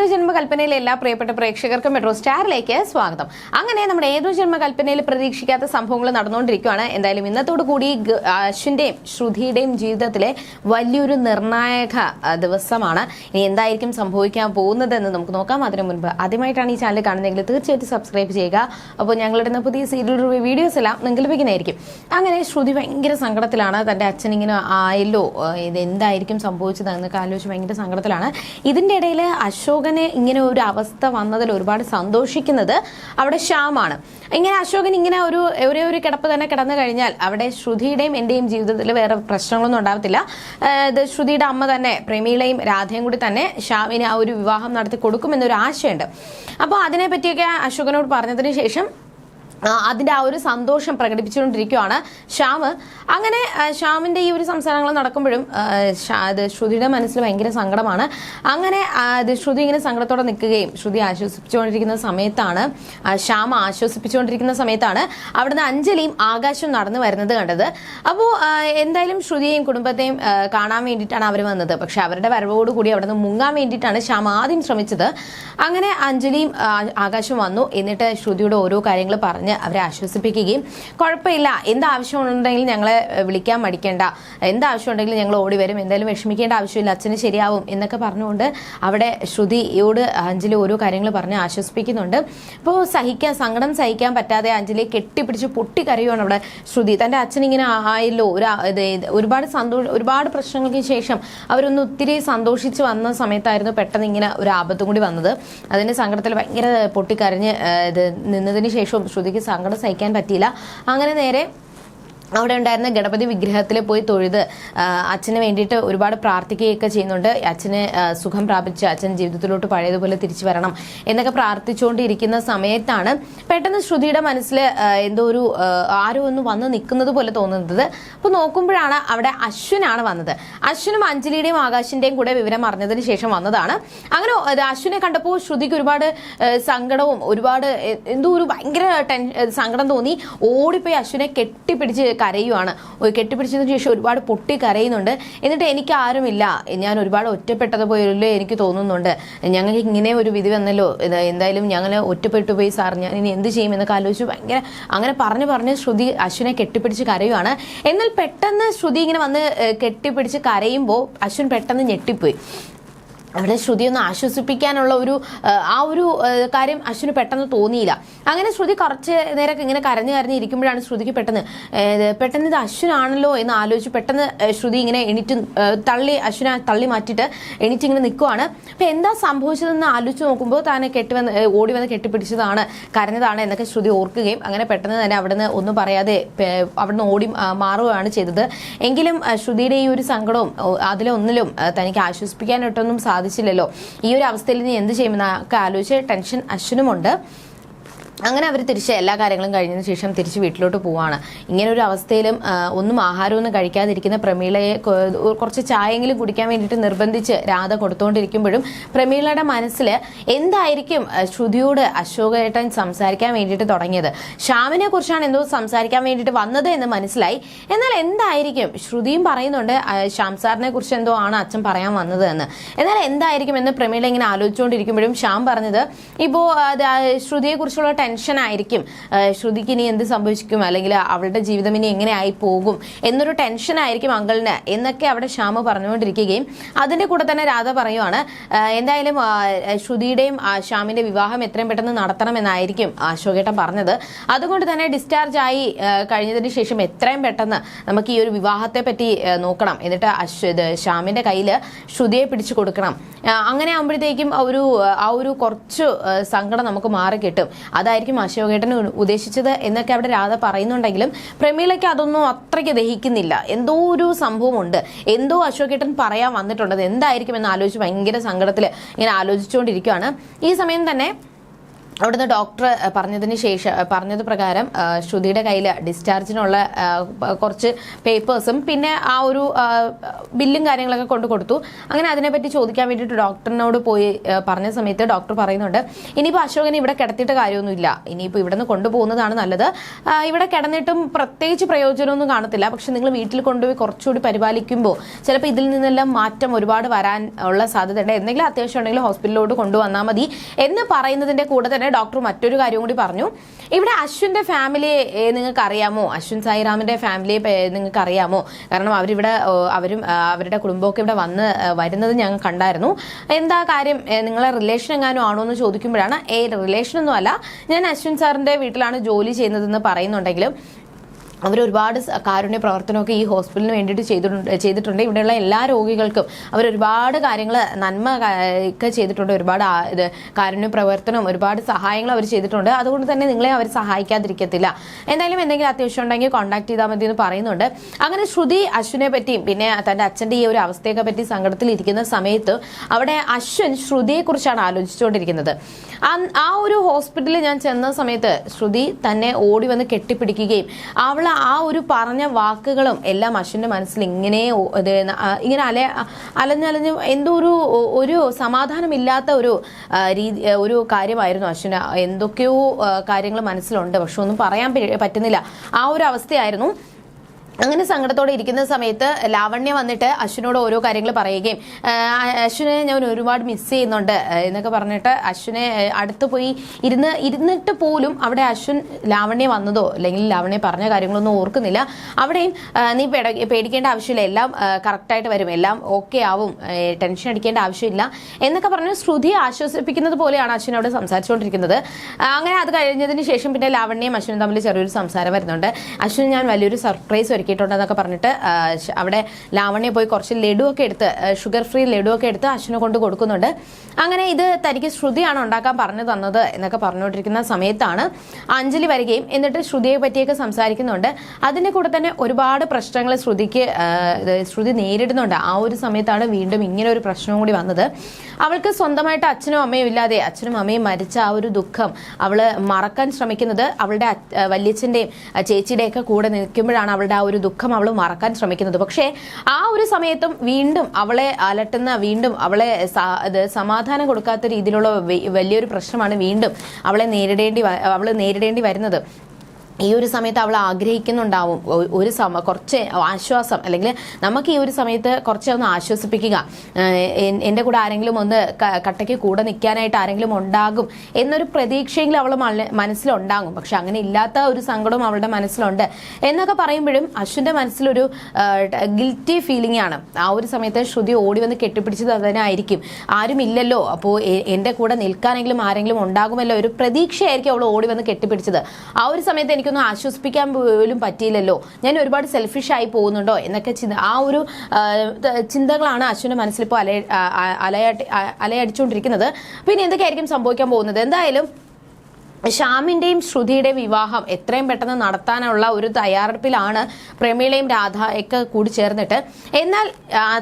ഏതോ ജന്മകൽപ്പനയിലെ എല്ലാ പ്രിയപ്പെട്ട പ്രേക്ഷകർക്കും മെട്രോ സ്റ്റാറിലേക്ക് സ്വാഗതം. അങ്ങനെ നമ്മുടെ ഏതോ ജന്മകൽപ്പനയിൽ പ്രതീക്ഷിക്കാത്ത സംഭവങ്ങൾ നടന്നുകൊണ്ടിരിക്കുകയാണ്. എന്തായാലും ഇന്നത്തോടു കൂടി അശ്വിന്റെയും ശ്രുതിയുടെയും ജീവിതത്തിലെ വലിയൊരു നിർണായക ദിവസമാണ്. ഇനി എന്തായിരിക്കും സംഭവിക്കാൻ പോകുന്നത് എന്ന് നമുക്ക് നോക്കാം. അതിനു മുൻപ് ആദ്യമായിട്ടാണ് ഈ ചാനൽ കാണുന്നതെങ്കിൽ തീർച്ചയായിട്ടും സബ്സ്ക്രൈബ് ചെയ്യുക. അപ്പോൾ ഞങ്ങളുടെ പുതിയ സീരിയൽ വീഡിയോസ് എല്ലാം നിങ്ങൾ ലഭിക്കുന്നതായിരിക്കും. അങ്ങനെ ശ്രുതി ഭയങ്കര സങ്കടത്തിലാണ്. തന്റെ അച്ഛൻ ഇങ്ങനെ ആയല്ലോ. ഇത് എന്തായിരിക്കും സംഭവിച്ചത് എന്നൊക്കെ ആലോചിച്ച് ഭയങ്കര സങ്കടത്തിലാണ്. ഇതിന്റെ ഇടയിൽ അശോകന് ഇങ്ങനെ ഒരു അവസ്ഥ വന്നതിൽ ഒരുപാട് സന്തോഷിക്കുന്നത് അവിടെ ശ്യാമാണ്. ഇങ്ങനെ അശോകൻ ഇങ്ങനെ ഒരു ഒരേ ഒരു കിടപ്പ് തന്നെ കിടന്നു കഴിഞ്ഞാൽ അവിടെ ശ്രുതിയുടെയും എന്റെയും ജീവിതത്തിൽ വേറെ പ്രശ്നങ്ങളൊന്നും ഉണ്ടാവത്തില്ല. ഇത് ശ്രുതിയുടെ അമ്മ തന്നെ പ്രേമിയുടെയും രാധയും കൂടി തന്നെ ശ്യാമിന് ആ ഒരു വിവാഹം നടത്തി കൊടുക്കുമെന്നൊരു ആശയുണ്ട്. അപ്പോൾ അതിനെപ്പറ്റിയൊക്കെ അശോകനോട് പറഞ്ഞതിന് ശേഷം അതിന്റെ ആ ഒരു സന്തോഷം പ്രകടിപ്പിച്ചുകൊണ്ടിരിക്കുകയാണ് ശ്യാം അങ്ങനെ ശ്യാമിന്റെ ഈ ഒരു സംസാരങ്ങൾ നടക്കുമ്പോഴും അത് ശ്രുതിയുടെ മനസ്സിൽ ഭയങ്കര സങ്കടമാണ്. അങ്ങനെ അത് ശ്രുതി ഇങ്ങനെ സങ്കടത്തോടെ നിൽക്കുകയും ശ്രുതി ആശ്വസിപ്പിച്ചുകൊണ്ടിരിക്കുന്ന സമയത്താണ് ശ്യാമ ശ്യാം ആശ്വസിപ്പിച്ചുകൊണ്ടിരിക്കുന്ന സമയത്താണ് അവിടുന്ന് അഞ്ജലിയും ആകാശവും നടന്നു വരുന്നത് കണ്ടത്. അപ്പോൾ എന്തായാലും ശ്രുതിയെയും കുടുംബത്തെയും കാണാൻ വേണ്ടിയിട്ടാണ് അവർ വന്നത്. പക്ഷെ അവരുടെ വരവോടുകൂടി കൂടി നിന്ന് മുങ്ങാൻ വേണ്ടിയിട്ടാണ് ശ്യാം ആദ്യം ശ്രമിച്ചത്. അങ്ങനെ അഞ്ജലിയും ആകാശം വന്നു. എന്നിട്ട് ശ്രുതിയുടെ ഓരോ കാര്യങ്ങൾ പറഞ്ഞ് അവരെ ആശ്വസിപ്പിക്കുകയും കുഴപ്പമില്ല. എന്താവശ്യമുണ്ടെങ്കിലും ഞങ്ങളെ വിളിക്കാൻ മടിക്കേണ്ട. എന്താവശ്യമുണ്ടെങ്കിലും ഞങ്ങൾ ഓടി വരും. എന്തായാലും വിഷമിക്കേണ്ട ആവശ്യമില്ല. അച്ഛന് ശരിയാവും എന്നൊക്കെ പറഞ്ഞുകൊണ്ട് അവിടെ ശ്രുതിയോട് അഞ്ജലി ഓരോ കാര്യങ്ങൾ പറഞ്ഞ് ആശ്വസിപ്പിക്കുന്നുണ്ട്. അപ്പോൾ സഹിക്കാൻ സങ്കടം സഹിക്കാൻ പറ്റാതെ അഞ്ജലിയെ കെട്ടിപ്പിടിച്ച് പൊട്ടിക്കരയുവാണ് അവിടെ ശ്രുതി. തന്റെ അച്ഛൻ ഇങ്ങനെ ആയല്ലോ ഒരു ഒരുപാട് സന്തോഷം ഒരുപാട് പ്രശ്നങ്ങൾക്ക് ശേഷം അവരൊന്ന് ഒത്തിരി സന്തോഷിച്ച് വന്ന സമയത്തായിരുന്നു പെട്ടെന്ന് ഇങ്ങനെ ഒരു ആപത്തും കൂടി വന്നത്. അതിന്റെ സങ്കടത്തിൽ ഭയങ്കര പൊട്ടിക്കരഞ്ഞ് ഇത് നിന്നതിന് ശേഷവും ശ്രുതിക്ക് സങ്കടം സഹിക്കാൻ പറ്റിയില്ല. അങ്ങനെ നേരെ അവിടെ ഉണ്ടായിരുന്ന ഗണപതി വിഗ്രഹത്തിൽ പോയി തൊഴുത് അച്ഛന് വേണ്ടിയിട്ട് ഒരുപാട് പ്രാർത്ഥിക്കുകയൊക്കെ ചെയ്യുന്നുണ്ട്. അച്ഛന് സുഖം പ്രാപിച്ച് അച്ഛൻ ജീവിതത്തിലോട്ട് പഴയതുപോലെ തിരിച്ചു വരണം എന്നൊക്കെ പ്രാർത്ഥിച്ചുകൊണ്ടിരിക്കുന്ന സമയത്താണ് പെട്ടെന്ന് ശ്രുതിയുടെ മനസ്സിൽ എന്തോ ഒരു ആരോ ഒന്ന് വന്ന് നിൽക്കുന്നത് പോലെ തോന്നുന്നത്. അപ്പോൾ നോക്കുമ്പോഴാണ് അവിടെ അശ്വിനാണ് വന്നത്. അശ്വിനും അഞ്ജലിയുടെയും ആകാശിന്റെയും കൂടെ വിവരം അറിഞ്ഞതിന് ശേഷം വന്നതാണ്. അങ്ങനെ അശ്വനെ കണ്ടപ്പോൾ ശ്രുതിക്ക് ഒരുപാട് സങ്കടവും ഒരുപാട് എന്തോ ഒരു ഭയങ്കര സങ്കടം തോന്നി. ഓടിപ്പോയി അശ്വിനെ കെട്ടിപ്പിടിച്ച് കരയുവാണ്. കെട്ടിപ്പിടിച്ചതിന് ശേഷം ഒരുപാട് പൊട്ടി കരയുന്നുണ്ട്. എന്നിട്ട് എനിക്ക് ആരുമില്ല. ഞാൻ ഒരുപാട് ഒറ്റപ്പെട്ടത് പോയല്ലോ എനിക്ക് തോന്നുന്നുണ്ട്. ഞങ്ങൾക്ക് ഇങ്ങനെ ഒരു വിധി വന്നല്ലോ. എന്തായാലും ഞങ്ങൾ ഒറ്റപ്പെട്ടു പോയി സാർ ഞാൻ ഇനി എന്ത് ചെയ്യും എന്നൊക്കെ ആലോചിച്ച് ഭയങ്കര അങ്ങനെ പറഞ്ഞു പറഞ്ഞ് ശ്രുതി അശ്വിനെ കെട്ടിപ്പിടിച്ച് കരയുവാണ്. എന്നാൽ പെട്ടെന്ന് ശ്രുതി ഇങ്ങനെ വന്ന് കെട്ടിപ്പിടിച്ച് കരയുമ്പോൾ അശ്വിൻ പെട്ടെന്ന് ഞെട്ടിപ്പോയി. അവിടെ ശ്രുതി ഒന്ന് ആശ്വസിപ്പിക്കാനുള്ള ഒരു ആ, ഒരു കാര്യം അശ്വിന് പെട്ടെന്ന് തോന്നിയില്ല. അങ്ങനെ ശ്രുതി കുറച്ച് നേരമൊക്കെ ഇങ്ങനെ കരഞ്ഞു കരഞ്ഞ് ഇരിക്കുമ്പോഴാണ് ശ്രുതിക്ക് പെട്ടെന്ന് പെട്ടെന്ന് ഇത് അശ്വിനാണല്ലോ എന്ന് ആലോചിച്ച് പെട്ടെന്ന് ശ്രുതി ഇങ്ങനെ എണീറ്റ് തള്ളി അശ്വിനെ തള്ളി മാറ്റിയിട്ട് എണീറ്റ് ഇങ്ങനെ നിൽക്കുവാണ്. അപ്പം എന്താ സംഭവിച്ചതെന്ന് ആലോചിച്ച് നോക്കുമ്പോൾ താനെ കെട്ടി വന്ന് ഓടി വന്ന് കെട്ടിപ്പിടിച്ചതാണ് കരഞ്ഞതാണ് എന്നൊക്കെ ശ്രുതി ഓർക്കുകയും അങ്ങനെ പെട്ടെന്ന് തന്നെ അവിടുന്ന് ഒന്നും പറയാതെ അവിടുന്ന് ഓടി മാറുകയാണ് ചെയ്തത്. എങ്കിലും ശ്രുതിയുടെ ഈ ഒരു സങ്കടവും അതിലൊന്നിലും തനിക്ക് ആശ്വസിപ്പിക്കാനായിട്ടൊന്നും സാധിച്ചില്ലല്ലോ. ഈ ഒരു അവസ്ഥയിൽ നീ എന്ത് ചെയ്യുമെന്നൊക്കെ ആലോചിച്ച് ടെൻഷൻ അശ്വിനുമുണ്ട്. അങ്ങനെ അവർ തിരിച്ച് എല്ലാ കാര്യങ്ങളും കഴിഞ്ഞതിന് ശേഷം തിരിച്ച് വീട്ടിലോട്ട് പോവാണ്. ഇങ്ങനെ ഒരു അവസ്ഥയിലും ഒന്നും ആഹാരമൊന്നും കഴിക്കാതിരിക്കുന്ന പ്രമീളയെ കുറച്ച് ചായയെങ്കിലും കുടിക്കാൻ വേണ്ടിയിട്ട് നിർബന്ധിച്ച് രാധ കൊടുത്തുകൊണ്ടിരിക്കുമ്പോഴും പ്രമീളയുടെ മനസ്സിൽ എന്തായിരിക്കും ശ്രുതിയോട് അശോകേട്ടൻ സംസാരിക്കാൻ വേണ്ടിയിട്ട് തുടങ്ങിയത്? ശ്യാമിനെ കുറിച്ചാണ് എന്തോ സംസാരിക്കാൻ വേണ്ടിയിട്ട് വന്നത് എന്ന് മനസ്സിലായി. എന്നാൽ എന്തായിരിക്കും? ശ്രുതിയും പറയുന്നുണ്ട് ശ്യാം സാറിനെ കുറിച്ച് എന്തോ ആണ് അച്ഛൻ പറയാൻ വന്നത് എന്ന്. എന്നാൽ എന്തായിരിക്കും എന്ന് പ്രമീള ഇങ്ങനെ ആലോചിച്ചുകൊണ്ടിരിക്കുമ്പോഴും ശ്യാം പറഞ്ഞത് ഇപ്പോൾ ശ്രുതിയെ കുറിച്ചുള്ള ടെൻഷൻ ആയിരിക്കും. ശ്രുതിക്ക് ഇനി എന്ത് സംഭവിക്കും? അല്ലെങ്കിൽ അവളുടെ ജീവിതം ഇനി എങ്ങനെ ആയി പോകും? എന്നൊരു ടെൻഷൻ ആയിരിക്കും അങ്കിളിന്. എന്നൊക്കെ അവിടെ ശ്യാമ പറഞ്ഞുകൊണ്ടിരിക്കുകയും അതിന്റെ കൂടെ തന്നെ രാധ പറയുവാണ് എന്തായാലും ശ്രുതിയുടെയും ശ്യാമിന്റെ വിവാഹം എത്രയും പെട്ടെന്ന് നടത്തണമെന്നായിരിക്കും അശോകേട്ടൻ പറഞ്ഞത്. അതുകൊണ്ട് തന്നെ ഡിസ്ചാർജ് ആയി കഴിഞ്ഞതിന് ശേഷം എത്രയും പെട്ടെന്ന് നമുക്ക് ഈ ഒരു വിവാഹത്തെ പറ്റി നോക്കണം. എന്നിട്ട് ശ്യാമിന്റെ കയ്യിൽ ശ്രുതിയെ പിടിച്ചു കൊടുക്കണം. അങ്ങനെ ആകുമ്പോഴത്തേക്കും ഒരു ആ ഒരു കുറച്ച് സങ്കടം നമുക്ക് മാറി കിട്ടും അതായിരിക്കും അശോകേട്ടൻ ഉദ്ദേശിച്ചത് എന്നൊക്കെ അവിടെ രാധ പറയുന്നുണ്ടെങ്കിലും പ്രമീളയ്ക്ക് അതൊന്നും അത്രയ്ക്ക് ദഹിക്കുന്നില്ല. എന്തോ ഒരു സംഭവമുണ്ട്. എന്തോ അശോകേട്ടൻ പറയാൻ വന്നിട്ടുണ്ട് എന്തായിരിക്കും എന്ന് ആലോചിച്ച് ഭയങ്കര സങ്കടത്തിൽ ഇങ്ങനെ ആലോചിച്ചുകൊണ്ടിരിക്കുകയാണ് ഈ സമയം തന്നെ അവിടുന്ന് ഡോക്ടർ പറഞ്ഞതിന് ശേഷം പറഞ്ഞത് പ്രകാരം ശ്രുതിയുടെ കയ്യിൽ ഡിസ്ചാർജിനുള്ള കുറച്ച് പേപ്പേഴ്സും പിന്നെ ആ ഒരു ബില്ലും കാര്യങ്ങളൊക്കെ കൊണ്ട് കൊടുത്തു. അങ്ങനെ അതിനെപ്പറ്റി ചോദിക്കാൻ വേണ്ടിയിട്ട് ഡോക്ടറിനോട് പോയി പറഞ്ഞ സമയത്ത് ഡോക്ടർ പറയുന്നുണ്ട് ഇനിയിപ്പോൾ അശോകനെ ഇവിടെ കിടത്തിയിട്ട് കാര്യമൊന്നുമില്ല. ഇനിയിപ്പോൾ ഇവിടെ നിന്ന് കൊണ്ടുപോകുന്നതാണ് നല്ലത്. ഇവിടെ കിടന്നിട്ടും പ്രത്യേകിച്ച് പ്രയോജനമൊന്നും കാണത്തില്ല. പക്ഷെ നിങ്ങൾ വീട്ടിൽ കൊണ്ടുപോയി കുറച്ചുകൂടി പരിപാലിക്കുമ്പോൾ ചിലപ്പോൾ ഇതിൽ നിന്നെല്ലാം മാറ്റം ഒരുപാട് വരാൻ ഉള്ള സാധ്യതയുണ്ട്. എന്തെങ്കിലും അത്യാവശ്യം ഉണ്ടെങ്കിൽ ഹോസ്പിറ്റലിലോട്ട് കൊണ്ടുവന്നാൽ മതി. എന്ന് പറയുന്നതിന്റെ കൂടെ തന്നെ ഡോക്ടർ മറ്റൊരു കാര്യം കൂടി പറഞ്ഞു. ഇവിടെ അശ്വിന്റെ നിങ്ങൾക്കറിയാമോ നിങ്ങൾക്ക് അറിയാമോ അശ്വിൻ സായിറാമിന്റെ ഫാമിലിയെ നിങ്ങൾക്ക് അറിയാമോ കാരണം അവരിവിടെ അവരും അവരുടെ കുടുംബമൊക്കെ ഇവിടെ വന്ന് വരുന്നത് ഞങ്ങൾ കണ്ടായിരുന്നു. എന്താ കാര്യം? നിങ്ങളെ റിലേഷൻ എങ്ങാനും ആണോ എന്ന് ചോദിക്കുമ്പോഴാണ് ഏ റിലേഷൻ ഒന്നും അല്ല ഞാൻ അശ്വിൻ സാറിന്റെ വീട്ടിലാണ് ജോലി ചെയ്യുന്നതെന്ന് പറയുന്നുണ്ടെങ്കിലും അവർ ഒരുപാട് കാരുണ്യ പ്രവർത്തനമൊക്കെ ഈ ഹോസ്പിറ്റലിന് വേണ്ടിയിട്ട് ചെയ്തിട്ടുണ്ട് ചെയ്തിട്ടുണ്ട്. ഇവിടെയുള്ള എല്ലാ രോഗികൾക്കും അവർ ഒരുപാട് കാര്യങ്ങൾ നന്മ ഒക്കെ ചെയ്തിട്ടുണ്ട്. ഒരുപാട് ഇത് കാരുണ്യ പ്രവർത്തനം ഒരുപാട് സഹായങ്ങൾ അവർ ചെയ്തിട്ടുണ്ട്. അതുകൊണ്ട് തന്നെ നിങ്ങളെ അവർ സഹായിക്കാതിരിക്കത്തില്ല. എന്തായാലും എന്തെങ്കിലും അത്യാവശ്യം ഉണ്ടെങ്കിൽ കോൺടാക്ട് ചെയ്താൽ മതി എന്ന് പറയുന്നുണ്ട്. അങ്ങനെ ശ്രുതി അശ്വിനെ പറ്റിയും പിന്നെ തന്റെ അച്ഛന്റെ ഈ ഒരു അവസ്ഥയൊക്കെ പറ്റി സങ്കടത്തിൽ ഇരിക്കുന്ന സമയത്ത് അവിടെ അശ്വിൻ ശ്രുതിയെക്കുറിച്ചാണ് ആലോചിച്ചുകൊണ്ടിരിക്കുന്നത്. ആ- ഒരു ഹോസ്പിറ്റലിൽ ഞാൻ ചെന്ന സമയത്ത് ശ്രുതി തന്നെ ഓടി വന്ന് കെട്ടിപ്പിടിക്കുകയും അവൾ ആ ഒരു പറഞ്ഞ വാക്കുകളും എല്ലാം അശ്വിന്റെ മനസ്സിൽ ഇങ്ങനെ ഇങ്ങനെ അല അലഞ്ഞലഞ്ഞ് എന്തോ ഒരു ഒരു സമാധാനമില്ലാത്ത ഒരു രീതി ഒരു കാര്യമായിരുന്നു അശ്വിന് എന്തൊക്കെയോ കാര്യങ്ങൾ മനസ്സിലുണ്ട്. പക്ഷെ ഒന്നും പറയാൻ പറ്റുന്നില്ല. ആ ഒരു അവസ്ഥയായിരുന്നു. അങ്ങനെ സങ്കടത്തോടെ ഇരിക്കുന്ന സമയത്ത് ലാവണ്യ വന്നിട്ട് അശ്വിനോട് ഓരോ കാര്യങ്ങൾ പറയുകയും അശ്വിനെ ഞാൻ ഒരുപാട് മിസ് ചെയ്യുന്നുണ്ട് എന്നൊക്കെ പറഞ്ഞിട്ട് അശ്വിനെ അടുത്ത് പോയി ഇരുന്ന് ഇരുന്നിട്ട് പോലും അവിടെ അശ്വിൻ ലാവണ്യ വന്നതോ അല്ലെങ്കിൽ ലാവണ്യ പറഞ്ഞ കാര്യങ്ങളൊന്നും ഓർക്കുന്നില്ല. അവിടെയും നീ പേട- പേടിക്കേണ്ട ആവശ്യമില്ല എല്ലാം കറക്റ്റായിട്ട് വരും എല്ലാം ഓക്കെ ആവും ടെൻഷൻ അടിക്കേണ്ട ആവശ്യമില്ല എന്നൊക്കെ പറഞ്ഞ് ശ്രുതി ആശ്വസിപ്പിക്കുന്നത് പോലെയാണ് അശ്വിൻ അവിടെ സംസാരിച്ചുകൊണ്ടിരിക്കുന്നത്. അങ്ങനെ അത് കഴിഞ്ഞതിന് ശേഷം പിന്നെ ലാവണ്യയും അശ്വിനും തമ്മിൽ ചെറിയൊരു സംസാരം വരുന്നുണ്ട്. അശ്വിൻ ഞാൻ വലിയൊരു സർപ്രൈസ് ഒരുക്കിയിട്ടുണ്ടെന്നൊക്കെ പറഞ്ഞിട്ട് അവിടെ ലാവണ്യ പോയി കുറച്ച് ലഡു ഒക്കെ എടുത്ത് ഷുഗർ ഫ്രീ ലഡു ഒക്കെ എടുത്ത് അശ്വിനെ കൊണ്ട് കൊടുക്കുന്നുണ്ട്. അങ്ങനെ ഇത് തനിക്ക് ശ്രുതിയാണ് ഉണ്ടാക്കാൻ പറഞ്ഞു തന്നത് എന്നൊക്കെ പറഞ്ഞുകൊണ്ടിരിക്കുന്ന സമയത്താണ് അഞ്ജലി വരികയും എന്നിട്ട് ശ്രുതിയെ പറ്റിയൊക്കെ സംസാരിക്കുന്നുണ്ട്. അതിന്റെ കൂടെ തന്നെ ഒരുപാട് പ്രശ്നങ്ങൾ ശ്രുതിക്ക് ശ്രുതി നേരിടുന്നുണ്ട്. ആ ഒരു സമയത്താണ് വീണ്ടും ഇങ്ങനെ ഒരു പ്രശ്നം കൂടി വന്നത്. അവൾക്ക് സ്വന്തമായിട്ട് അച്ഛനും അമ്മയും ഇല്ലാതെ അച്ഛനും അമ്മയും മരിച്ച ആ ഒരു ദുഃഖം അവൾ മറക്കാൻ ശ്രമിക്കുന്നത് അവളുടെ വല്യച്ഛന്റെയും ചേച്ചിയുടെയൊക്കെ കൂടെ നിൽക്കുമ്പോഴാണ് അവളുടെ ആ ഒരു ദുഃഖം അവൾ മറക്കാൻ ശ്രമിക്കുന്നത്. പക്ഷേ ആ ഒരു സമയത്തും വീണ്ടും അവളെ അലട്ടുന്ന വീണ്ടും അവളെ സമാധാനം കൊടുക്കാത്ത രീതിയിലുള്ള വലിയൊരു പ്രശ്നമാണ് വീണ്ടും അവളെ നേരിടേണ്ടി അവൾ നേരിടേണ്ടി വരുന്നത്. ഈ ഒരു സമയത്ത് അവൾ ആഗ്രഹിക്കുന്നുണ്ടാവും. ഒരു സമ കുറച്ച് ആശ്വാസം. അല്ലെങ്കിൽ നമുക്ക് ഈ ഒരു സമയത്ത് കുറച്ച് ഒന്ന് ആശ്വസിപ്പിക്കുക. എന്റെ കൂടെ ആരെങ്കിലും ഒന്ന് കട്ടയ്ക്ക് കൂടെ നിൽക്കാനായിട്ട് ആരെങ്കിലും ഉണ്ടാകും എന്നൊരു പ്രതീക്ഷയെങ്കിലും അവൾ മനസ്സിലുണ്ടാകും. പക്ഷെ അങ്ങനെ ഇല്ലാത്ത ഒരു സങ്കടവും അവളുടെ മനസ്സിലുണ്ട്. എന്നൊക്കെ പറയുമ്പോഴും അശ്വിന്റെ മനസ്സിലൊരു ഗിൽറ്റി ഫീലിംഗ് ആണ്. ആ ഒരു സമയത്ത് ശ്രുതി ഓടി വന്ന് കെട്ടിപ്പിടിച്ചത് അതിനായിരിക്കും ആരും ഇല്ലല്ലോ. അപ്പോൾ എന്റെ കൂടെ നിൽക്കാനെങ്കിലും ആരെങ്കിലും ഉണ്ടാകുമല്ലോ. ഒരു പ്രതീക്ഷയായിരിക്കും അവൾ ഓടി വന്ന് കെട്ടിപ്പിടിച്ചത്. ആ ഒരു സമയത്ത് എനിക്കൊന്നും ആശ്വസിപ്പിക്കാൻ പോലും പറ്റിയില്ലല്ലോ. ഞാൻ ഒരുപാട് സെൽഫിഷ് ആയി പോകുന്നുണ്ടോ എന്നൊക്കെ ചിന്ത ആ ഒരു ചിന്തകളാണ് അശ്വിന്റെ മനസ്സിലിപ്പോൾ അല ആ- ആ- അലയാട്ടി അലയടിച്ചുകൊണ്ടിരിക്കുന്നത്. പിന്നെ എന്തൊക്കെയായിരിക്കും സംഭവിക്കാൻ പോകുന്നത്? എന്തായാലും ശ്യാമിന്റെയും ശ്രുതിയുടെയും വിവാഹം എത്രയും പെട്ടെന്ന് നടത്താനുള്ള ഒരു തയ്യാറെടുപ്പിലാണ് പ്രമീളയും രാധയൊക്കെ കൂടി ചേർന്നിട്ട്. എന്നാൽ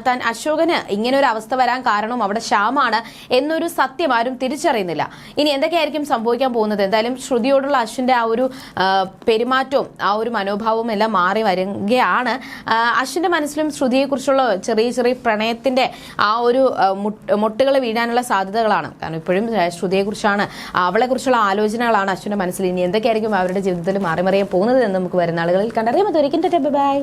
താൻ അശോകന് ഇങ്ങനെ ഒരു അവസ്ഥ വരാൻ കാരണം അവിടെ ശ്യാമാണ് എന്നൊരു സത്യം ആരും തിരിച്ചറിയുന്നില്ല. ഇനി എന്തൊക്കെയായിരിക്കും സംഭവിക്കാൻ പോകുന്നത്? എന്തായാലും ശ്രുതിയോടുള്ള അശ്വിന്റെ ആ ഒരു പെരുമാറ്റവും ആ ഒരു മനോഭാവവും എല്ലാം മാറി വരികയാണ്. അശ്വിന്റെ മനസ്സിലും ശ്രുതിയെക്കുറിച്ചുള്ള ചെറിയ ചെറിയ പ്രണയത്തിന്റെ ആ ഒരു മുട്ടുകൾ വീഴാനുള്ള സാധ്യതകളാണ്. കാരണം ഇപ്പോഴും ശ്രുതിയെക്കുറിച്ചാണ് അവളെക്കുറിച്ചുള്ള ആലോചനകളാണ് അശ്വിന്റെ മനസ്സിൽ. ഇനി എന്തൊക്കെയായിരിക്കും അവരുടെ ജീവിതത്തിൽ മാറി മറിയാൻ പോകുന്നത് എന്ന് നമുക്ക് വരുന്ന ആളുകളിൽ കണ്ടറിയാം. അതൊരിക്കലും ബൈ.